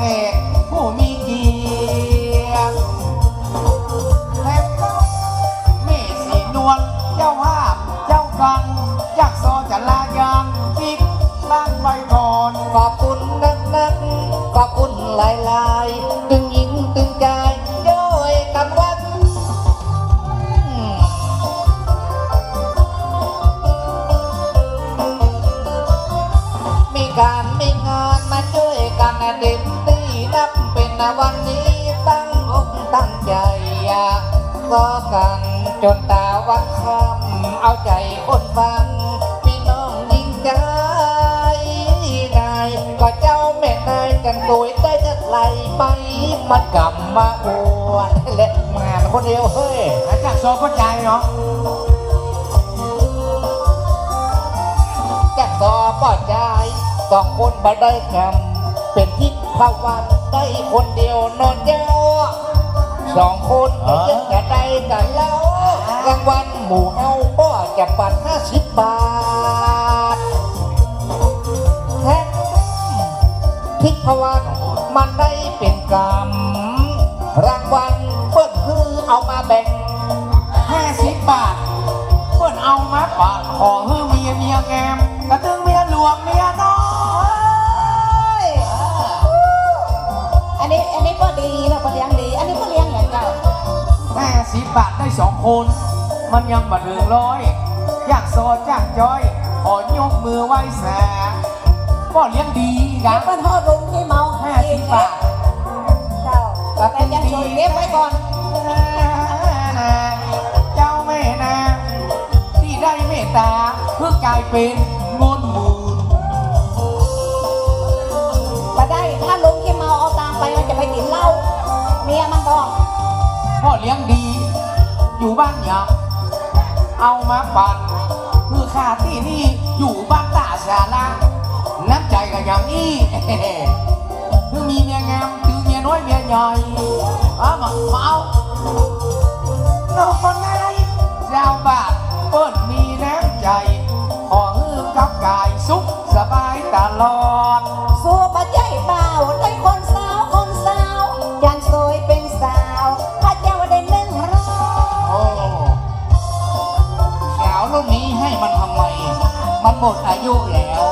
ก่อกผู้มีเกียรติแทบเมสีนวลเจ้าภาพเจ้ากันอยากซอจะลายางกิ๊กบ้านไปก่อน ขอบคุณนักนักๆขอบคุณหลายลาย เป็นวันนี้ตั้งอกตั้งใจอยากก็กันจนตาวันค่ำเอาใจคนฟังพี่น้องยิ่งใจนายก็เจ้าแม่นายกันโดยได้จะไหลไปมันกลับมาอวดเล็ดงานคนเดียวเฮ้ยแล้วจากซอก็ใจเนาะแจ็คซอป้อใจสองคนบ่ได้คำเป็นทิศพระวัน ได้คนเดียวนอนเจ้าสองคนจะจะได้กันแล้วรางวัลหมู่เฮาป้อจะปันห้าสิบบาทแท็กทิพระวันมันได้เป็นกรรมรางวัลเปิ้นคือเอามาแบ่งห้าสิบบาทเพื่อนเอามาปาดขอให้เมียเมียแงมกระตึงเมียหลวงเมีย เลี้ยงดี อันนี้ก็เลี้ยงอย่างเจ้าห้าสิบบาทได้สองคน มันยังบัดถึงร้อยอยากซอจ้างจ้อยขอยกมือไหว้แสก็เลี้ยงดีเก็นบเป็นทอดลุงที่เมาห้าสิบบาทเจ้าแต่ยังชวนเก็บไว้ก่อนเจ้าแม่นาที่ได้เมตตาเพื่อกลายเป็น เมียมันบอกพ่อเลี้ยงดี อยู่บ้านหยาเอามาปั่นคือข้าที่นี่อยู่บ้านตาสาราน้ำใจกันอย่างนี้คือมีเมียงามคือเมียน้อยเมียใหญ่เอามาเอาน้องคนไหนเจ้าบ้านเปิ้นมีน้ำใจขอฮือกับกายสุขสบายตลอด สาวรุ่นนี้ให้มันทำไม มันหมดอายุแล้ว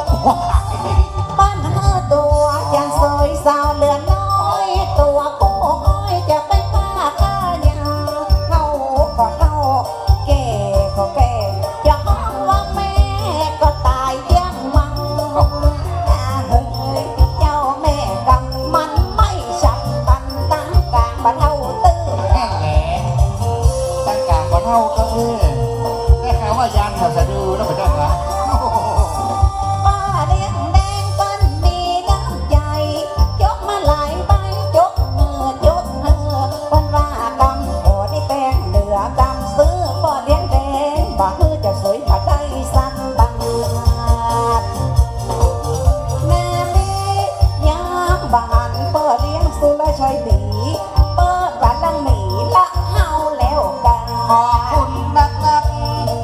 ยงสุรชัยตีเปิดบ้านลังหนีละเฮาแล้วกันขอบคุณนักนัก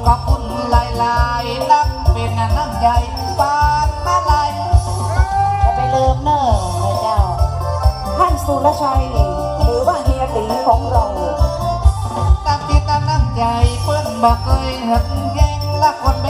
ขอบคุณหลายลายๆนักเป็นน้ำใจปานมาลายจะไปลืมเนอะพระเจ้าท่านสุรชัยหรือว่าเฮียตีของเราตามจิตน้ำใจเปิ้นบอกเคยเห็นแย่งละคน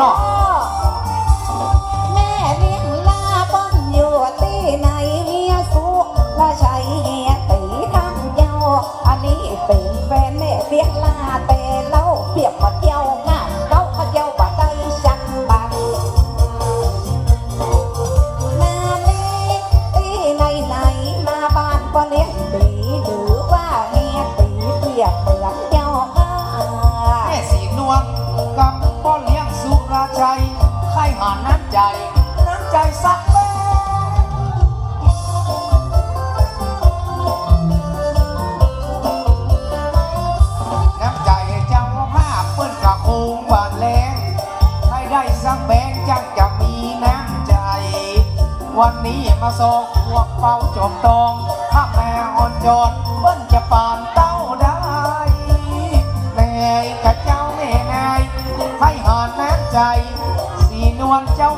해서 สักแบงจังจะมีน้ำใจ วันนี้มาส่งพวกเฝ้าจบตองถ้าแม่อ่อนจนเบิ้นจะปานเต้าได้แม่กับเจ้าแม่นาให้หอนน้ำใจ สีนวลเจ้า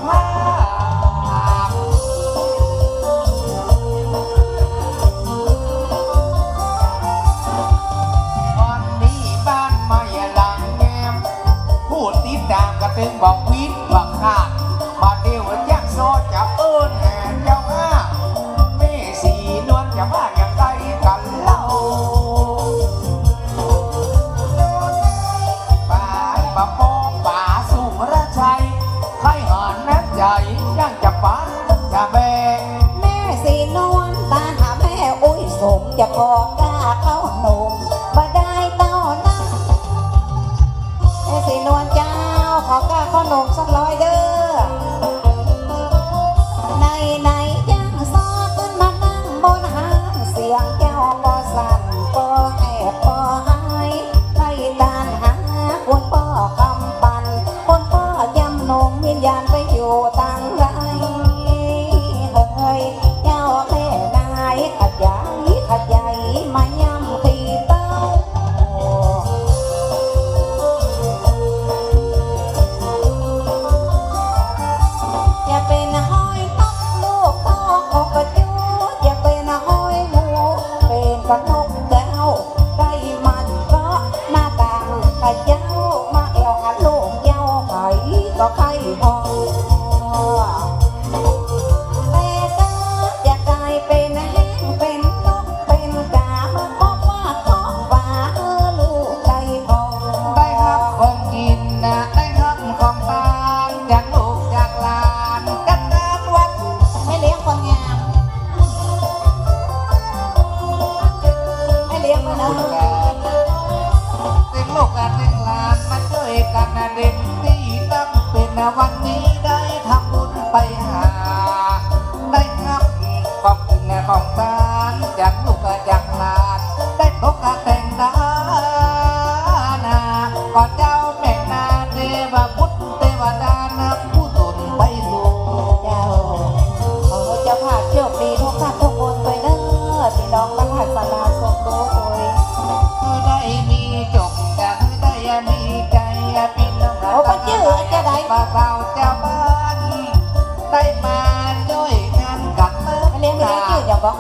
ถึนบอกวิทบักขาดบาดเดียวยักษ์โซจะเอิ้นแห่เจ้าห้าเม่สีนวลจะมาอย่างใดกันเล่าป่าป่าโปป่าสูงระชัยใครหอนนักใหญ่นั่งจะปันจะแบงแม่สีนวลตาหาแม่อุ้ยสมจะพอ ข้าเจ้ามาแอวหาลูกเย้าไผก็ใครพอ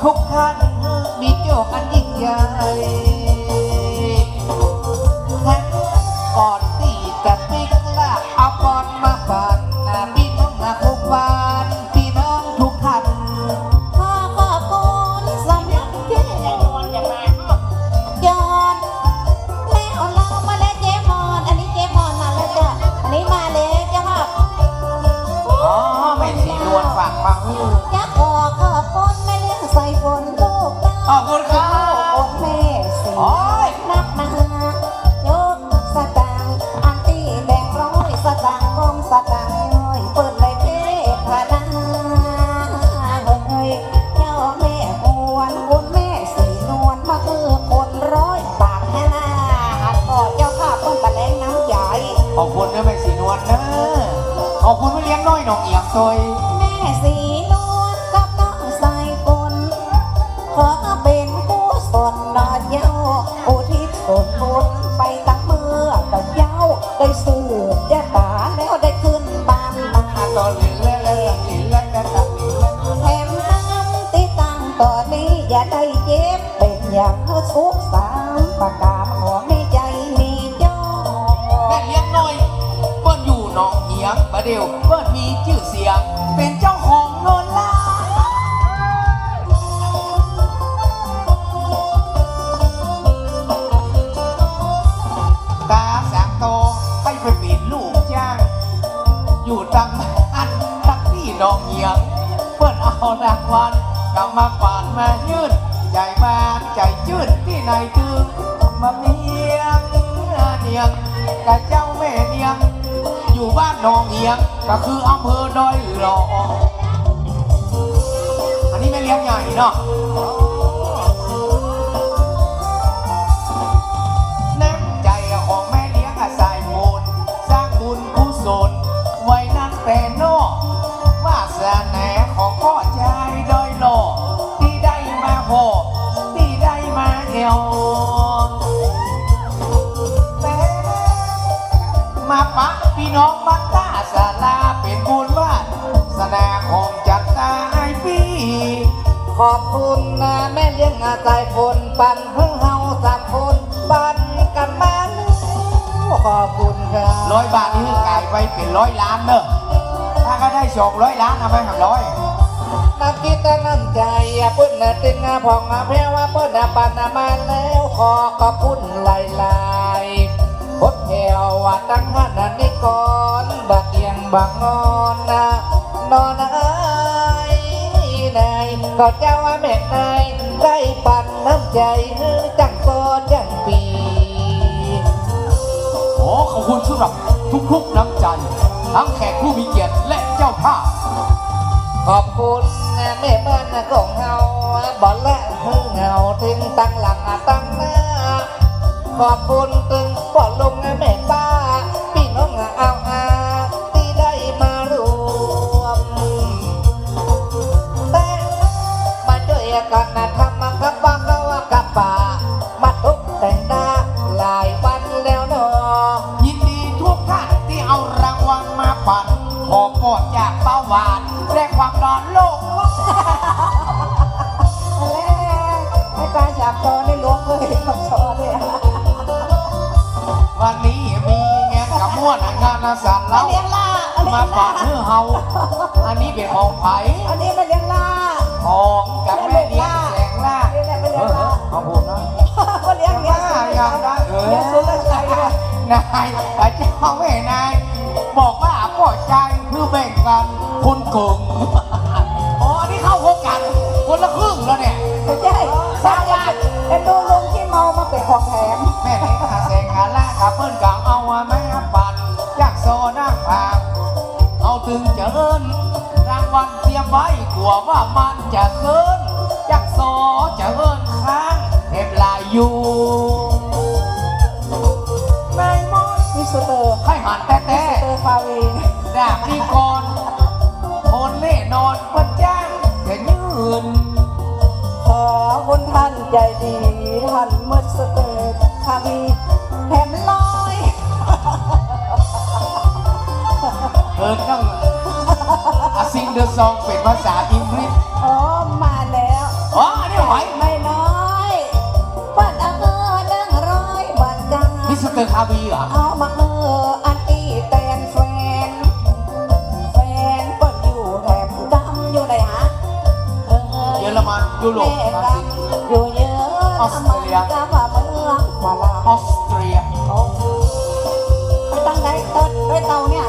ทุกท่านมีโจกอันยิ่งใหญ่ ก็คืออำเภอดอยหลออันนี้แม่เลี้ยงใหญ่เนาะน้ำใจของแม่เลี้ยงอาศัยบุญสร้างบุญกุศลไว้นั่นแต่นอกวาสนาของพ่อชายดอยหลอที่ได้มาพอที่ได้มาเอวมาปะพี่น้อง อบคุณนะแม่เลี้ยงอาใจฝนปั่นเพื่อเฮาสามคนปั่นกันมาลูกขอบคุณครับร้อยบาทนี่คือกลายไปเป็นร้อยล้านเนอะถ้าก็ได้สองร้อยล้านเอาไปหักร้อยน้ำคิดแต่น้ำใจอย่าเพิ่นน่ะติงอะพองอะแพ้ว่าเพิ่นน่ะปั่นน่ะมาแล้วขอขอบคุณหลายๆพดแถวว่าตั้งหันน่ะนี่ก่อนบักเอียงบักนอนนะนอนไอ้นาย ก็เจ้าว่าแม่นายได้ปั่นน้ำใจฮือจังโตจังปี ขอขอบคุณสำหรับทุกๆน้ำใจ ทั้งแขกผู้มีเกียรติและเจ้าภาพ ขอบคุณแม่บ้านของเฮาบอลและฮึ่งเฮาถึงตั้งหลังตั้งหน้า ขอบคุณตึงปอดลงแม่ป้า หวานและความดันโลกไอ้าจับตอในหลวงเลยกับชอเลยวันนี้มีงานกับม่วนงานอาสาเล่าเลี้ยงล่ามาฝากเพื่อเฮาอันนี้เป็นของไผ่อันนี้มาเลี้ยงล่าของกับแม่เลี้ยงแสงล่าเอเลี้ยงล่าเอาผมนะมาเลี้ยงเลี้ยงว่าย่างนั้เอ้ยงสุรชัยเนี่ยนายอาจารย์แม่นายบอกว่าพ่อใจคือแบ่งกัน โกงอ๋อนี่เข้าโครงการคนละครึ่งแล้วเนี่ย ไม่ใช่สร้างบ้านเป็นดูลุงที่เมามาเป็นของแถมแม่เลี้ยงหาแสงหาล่ากับเพิ่นกังเอาแม่ปันจากโซนั่งผากเอาถึงจะเอินรางวัลเตรียมไว้กลัวว่ามันจะเกิน ใจดีท่านมิสเตอร์ฟาวีแถมลอยเอินต้องอาซิงเดอร์ซองเป็นภาษาอังกฤษอ๋อมาแล้วอ๋ออันนี้ไหวไม่น้อยบัดอำเภอดังร้อยบัดกามิสเตอร์คาบีเหรอเอามาเอออันอีแตนแฟนแฟนเปิดอยู่แถบกำอยู่ไหนฮะเออเยอรมันยุโรปแม่บราซิลกำอยู่เย อะออสเตรเลียกำว่าเมืองฝรั่งออสเตรียไปตั้งไหนต้นไอ้เตาเนี่ย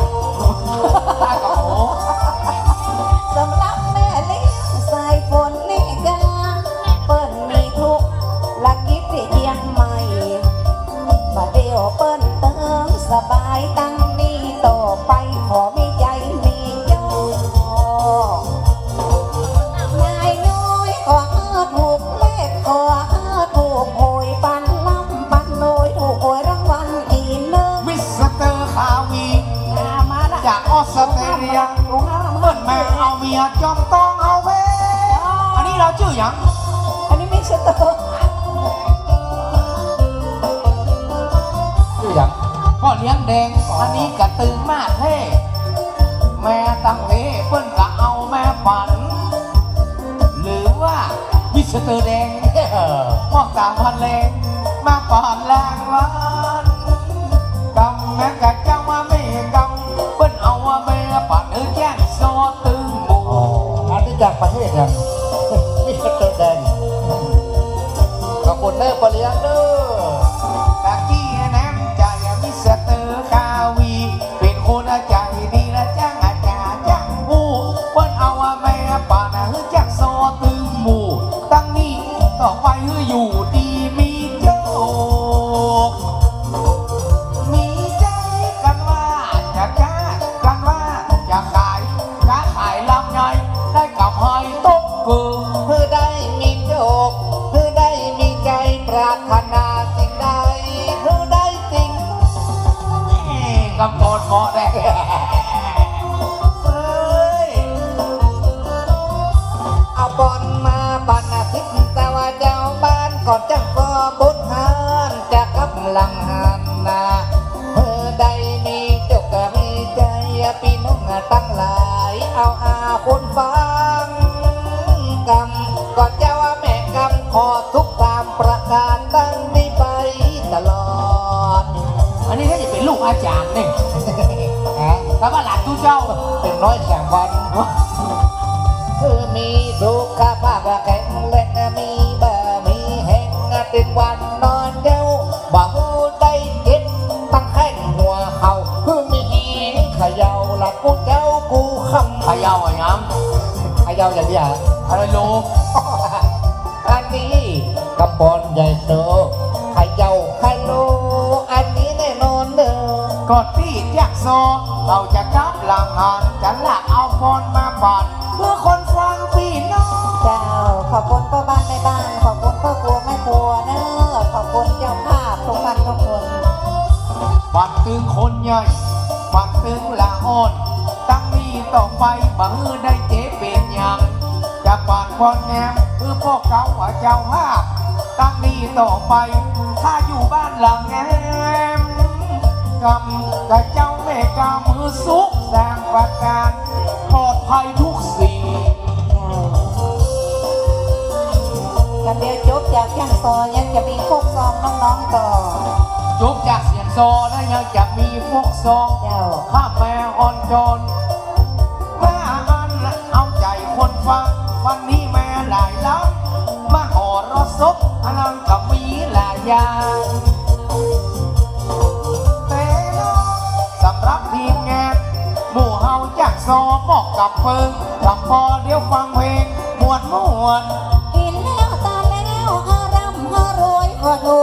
จอมต้องเอาเว้อันนี้เราชื่ออย่างอันนี้ไม่ใช่เตอร์ชื่ออย่างพ่อเลี้ยงแดงอันนี้กระตึงมากเท่แม่ตั้งเวเปิ้นกะเอาแม่ฝัน หรือว่ามิสเตอร์แดงเออมองตามพันเลงมาก่อนแรงวันกำแม่กะเจ้า จากประเทศยังมิสเตอร์แดงขอบคุณเด้อปเลี้ยงเด้อต โซเราจะกลับหลังหันจะลากเอาบอลมาปัดเพื่อคนฟังพี่น้องเจ้าขอบคุณพ่อบ้านแม่บ้านขอบคุณพ่อครัวแม่ครัวเนอะขอบคุณเจ้าภาพทุกท่านทุกคนปัดตึงคนใหญ่ปัดตึงละอ่อนตั้งนี้ต่อไปบังได้เจ๊เป็นหยังจะปาดบอลแงมคือพวกเขาว่าเจ้าภาพตั้งนี้ต่อไปถ้าอยู่บ้านหลังแงมกำกับเจ้าแม่ กำมือสุขสร้างประการปลอดภัยทุกสิ่งกันเดียวจบจากย่างซอยังจะมีโคกซองน้องๆต่อ จบจากเสียงโซแล้วยังจะมีพวกซองเจ้าข้าแม่อ่อนโยนแม่อันเอาใจคนฟัง วันนี้แม่หลายล้ำมาหอรสบอันนั้นก็มีหลายอย่าง ซอบอกกับเพิงกับพอเดี๋ยวฟังเพลงมวนมวนกินแล้วตาแล้วอารำอรวยก็ถูกเล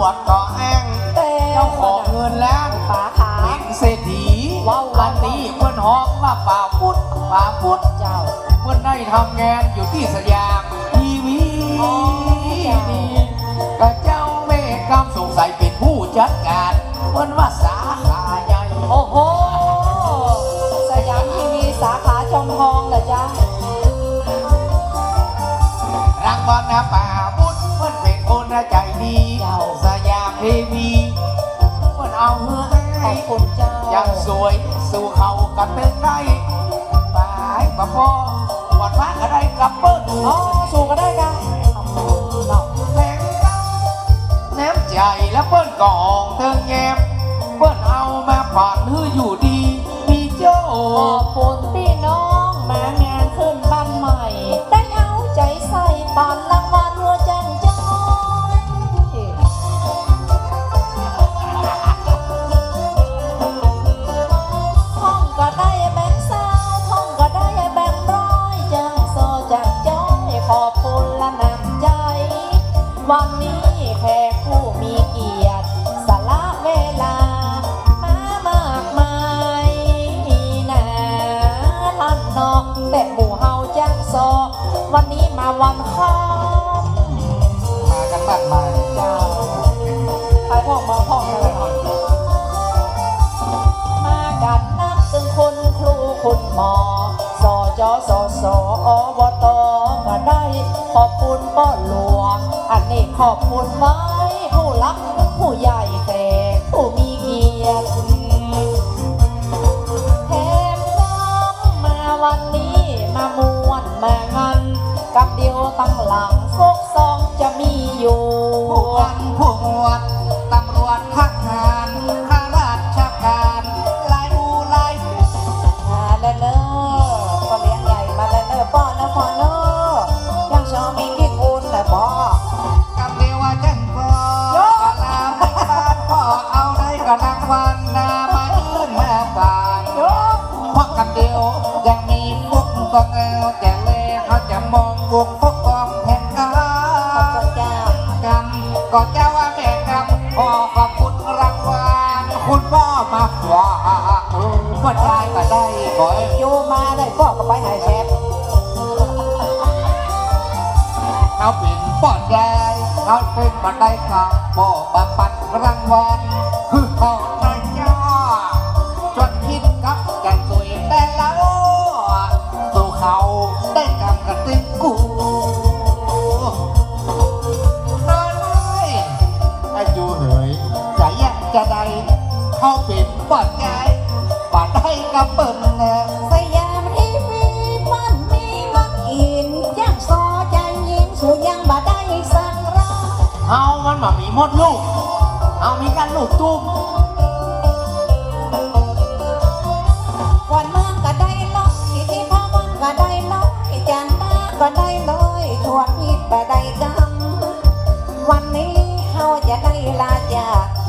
วดก็แอ้งแต่เจ้าของเงินแล้วป่าขาเป็นเศรษฐีอันนี้เพื่อนฮ้องว่าป่าพุทธป่าพุทธเจ้า เพื่อนได้ทำงานอยู่ที่สยามทีวีอ๋อกับเจ้าแม่กำสงสัยมันว่าสาขาใหญ่โอ้โหสยามทีวีสาขาจอมทองเหรอจ๊ะรางวัลนะป่า คุณเจ้ายังสวยสู่เขากันเป็นได้ไปปะพ่อวัดพระก็ได้กลับเปิ้ลอ๋อสู่ก็ได้กันขอบคุณเนาะแหลงตั้งแนมใจและเปิ้ลกองเทิงแยมเปิ้ลเอามาผ่านฮืออยู่ดี วันค่ำมากันมากมายเจ้าใครพ่องมาพ่องกันเลยเนมากันนักซึ่งคุณครูคุณหมอสอจอสอสออบตก็ได้ ขอบคุณป้อหลวง อันนี้ขอบคุณไว้ผู้รักผู้ใหญ่ กับเดียวตั้งหลังฟกซองจะมีอยู่ผู้วันผู้หมวดตำรวจทหารข้าราชการหลายหมู่หลายมาแล้วเนอะก็เลี้ยงใหญ่มาแล้วเนอะป้อนนะพ่อเนอะยังชอบมีกิ๊กอุ่นแต่พ่อกำเดียวว่าจังพอกะลาไม่บ้านพ่อเอาได้กะรางวัลนามายื่นมาฝากเพราะกำเดียวยังมีพวกกองเมองวงพกกองแห่งกาขอบคุณเจ้ากำก็เจ้าว่าแม่กำขอขอบคุณรางวัลคุณพ่อมาฝากเออก็ได้ก็ได้ขอให้อยู่มาได้พ่อก็ไปหายแชฟเขาเป็นปอดใหญ่เขาเป็นบันไดข้างบ่บำบัดรางวัล เขาเป็นปอดใหญ่บันไดกับเปิ้นแน่สยามทีวีมันมีมันอินยังซอจังยิงสู่ยังบ่ได้สั่งรอเอามันมามีหมดลูก เอามีกันลูกตุ้มวันเมืองก็ได้ล็อกที่ที่พ่อวันก็ได้ล็อกที่จันทาก็ได้เลยทวดฮิตบ่ได้กำวันนี้เฮาจะได้ลาจาก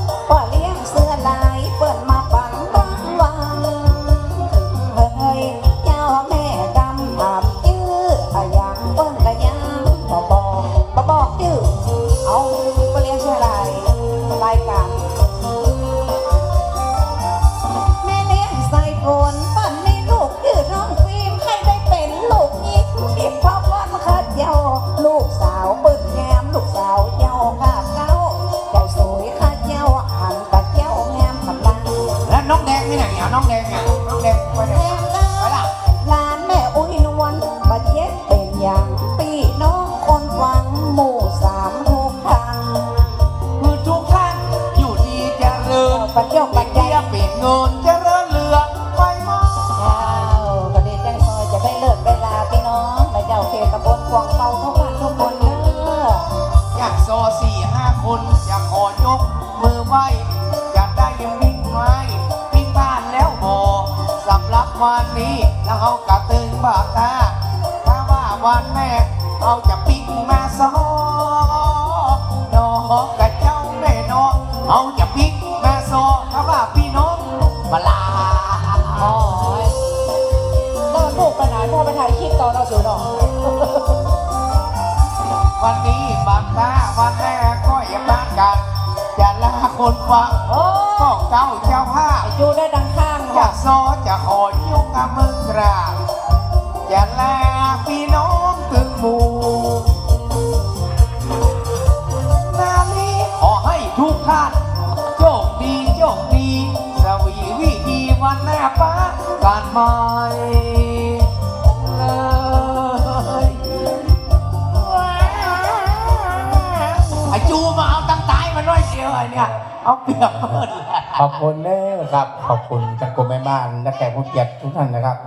แม่น้องเอาจะปิ๊กมาซอถ้าว่าพี่น้องมาลาโอ้ยแล้วลูกไปไหนพ่อไปถ่ายคลิปตอนเราสูดอกวันนี้บางตาวันแม่ก็อย่าพลาดกันอย่าลาคนฟังก็เก้าเจ้าภาอยู่ได้ดังข้างจะค่ะซอจะขอยุ่งกับมึงกราบอย่าลาพี่น้องันแนบฟ้บ้านใหม่เลยไอจูมาเอาตั้งตายมาน้อยเสียวเนี่ยเอาเปรียกเพื่อน ขอบคุณเด้อครับ ขอบคุณจากกลุ่มแม่บ้านและแขกผู้เกียรติทุกท่านนะครับ